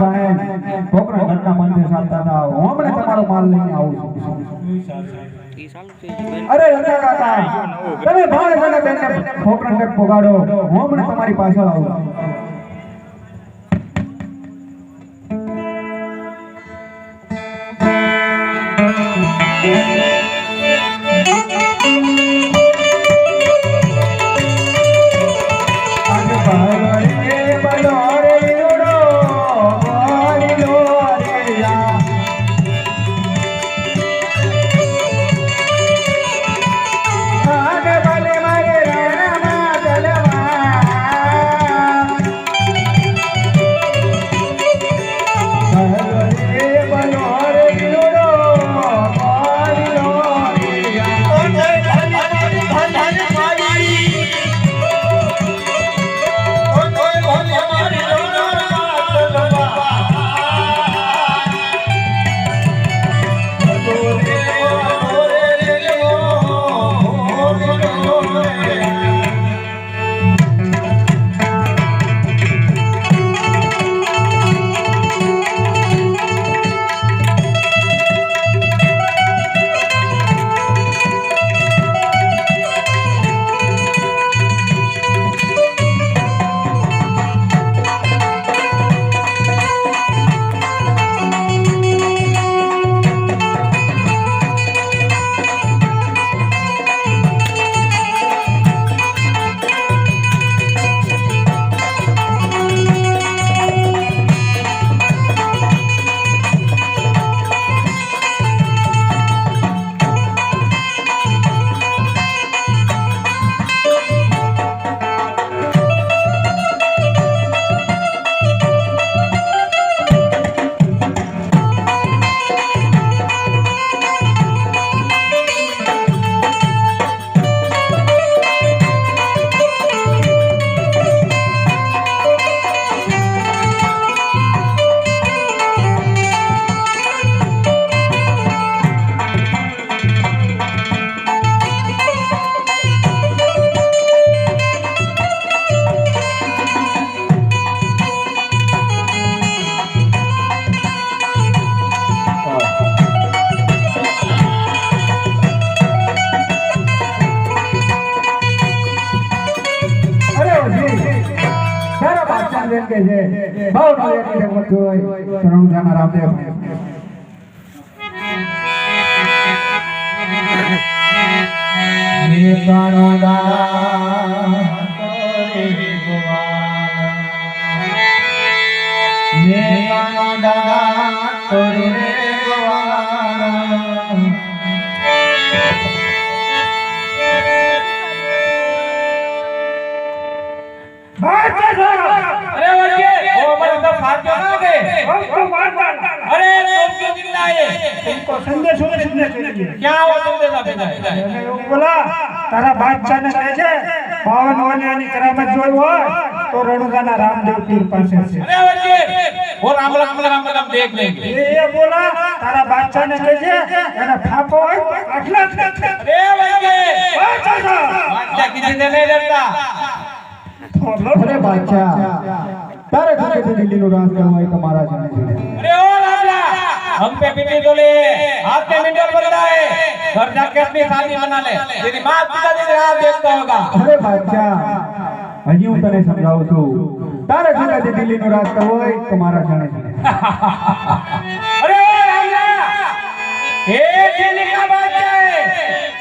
ભાણે. છોકરા ઘરના મંદિર ચાલતા હતા. હું હમણાં તમારો માલ લઈને આવું છું. અરે કાકા, તમે ભાણે મને બેન કંઈક પોગાડો. હું હમણાં તમારી પાછળ આવું બેન કે છે બહુ નવી રીતે મત હોય શરણ જાના રામદેવ अरे તારા બાદશાહ ને કહેજે પાવન વલિયાની કરામત જોઈ હોય તો રણુગાના રામદેવ પીર પાસે છે. અરે વલ્લી ઓ રામ રામ રામ રામ દેખ લેંગે એ બોલા તારા બાદશાહ ને કહેજે એના ફાપો હોય આટલા અરે વલ્લી બાદશાહ કીધી ને લઈ લેતા અરે બાદશાહ તારે ઘરે દિલ્હીનો રાજ કરવાનો તમારા જને અરે हम पे पीटी तो ले हाथ पे मिंटल बनता है घर जाके अपनी शादी मना ले तेरी माँ पिता जी राह देखता होगा અરે બાદશાહ હજી હું તને સમજાવું છું તારે ઘરે થી દિલ્હીનું રાજ કરવું હોય તો મારા જાણે છે अरे ओ रामला ये दिल्ली का बादशाह है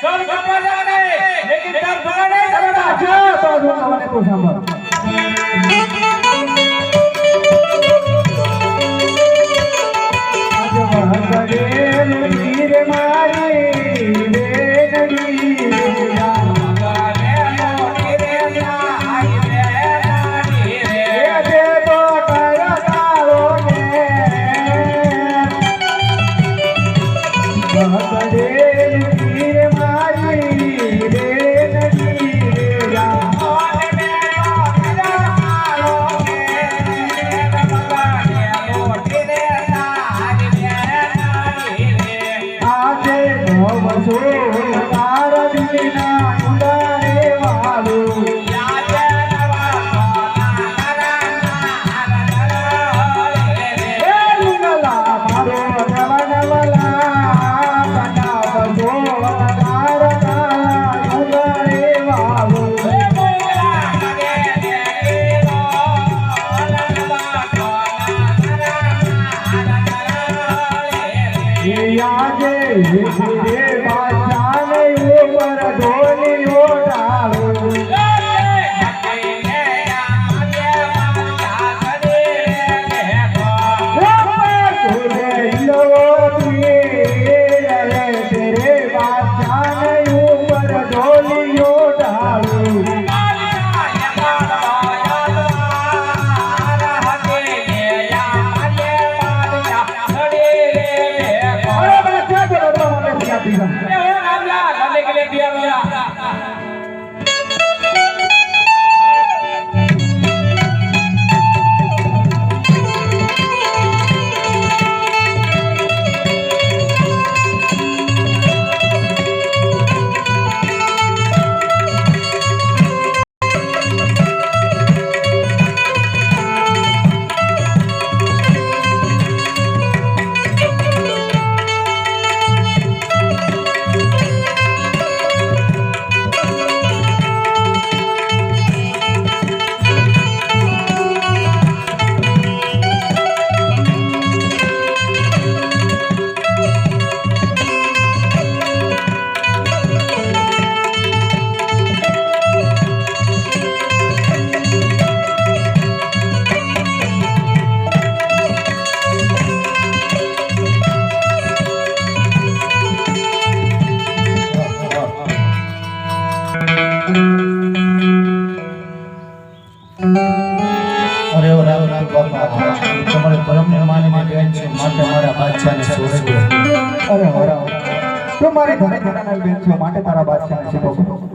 सब कपड़ा जाने लेकिन सब धोखा नहीं समझता બાદશાહ તો હજુ તમને તો સાંભળ ভুলে 一个 ઓ રામ બાપા તમારે પરમને માનીને બેન છે માટે મારા બાદશાહને છોડી દો અરે હરાવ તું મારી ઘરે ઘરાના બેન છે, માટે તારા બાદશાહ છે બાબુ